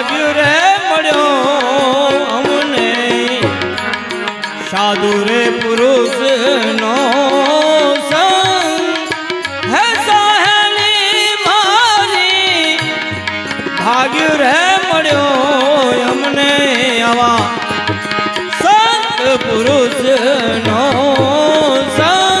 ભાગ્યું રે મળ્યો અમને. સાધુ રે પુરુષ નો ભાગ્યું રે મળ્યો અમને આવા સંત પુરુષ નો સંગ.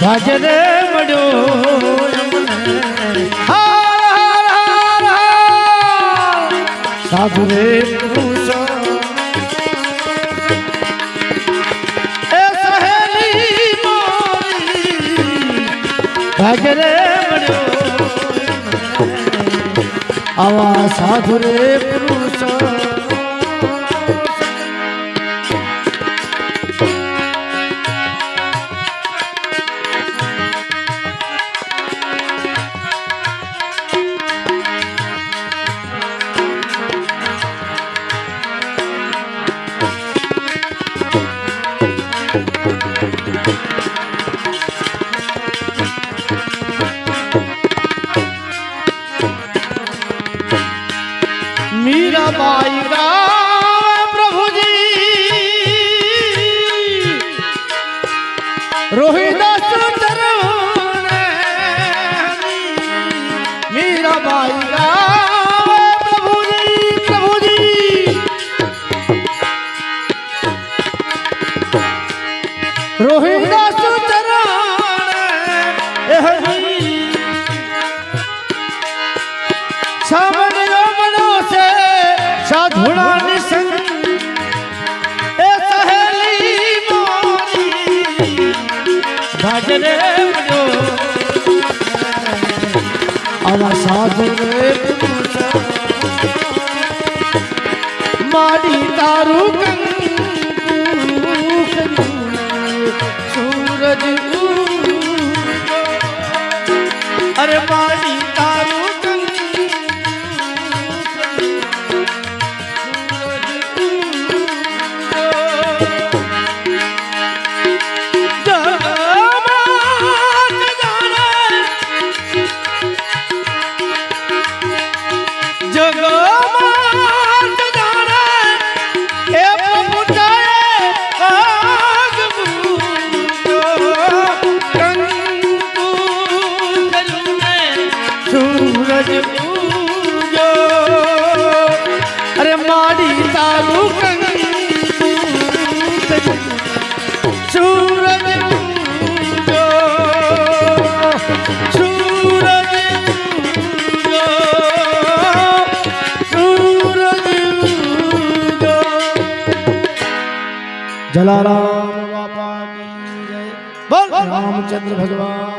ભાજરે મળ્યો. હાર, હાર, હાર. સાધુ રે મળ્યો આવા સાધુ રે પુરુષ ਪਾਈ ਦਾ ਪ੍ਰਭੂ ਜੀ ਰੋਹੀ ਦਸ ਚਰਵਣੇ ਮੀਰਾ ਬਾਈ સાધુણાની સંગ. એ સહેલી મોરી. ભાજરે મળ્યો. આવા સાધુ રે તારું કંકુ જલારામ બાપા કી જય બોલ રામચંદ્ર ભગવાન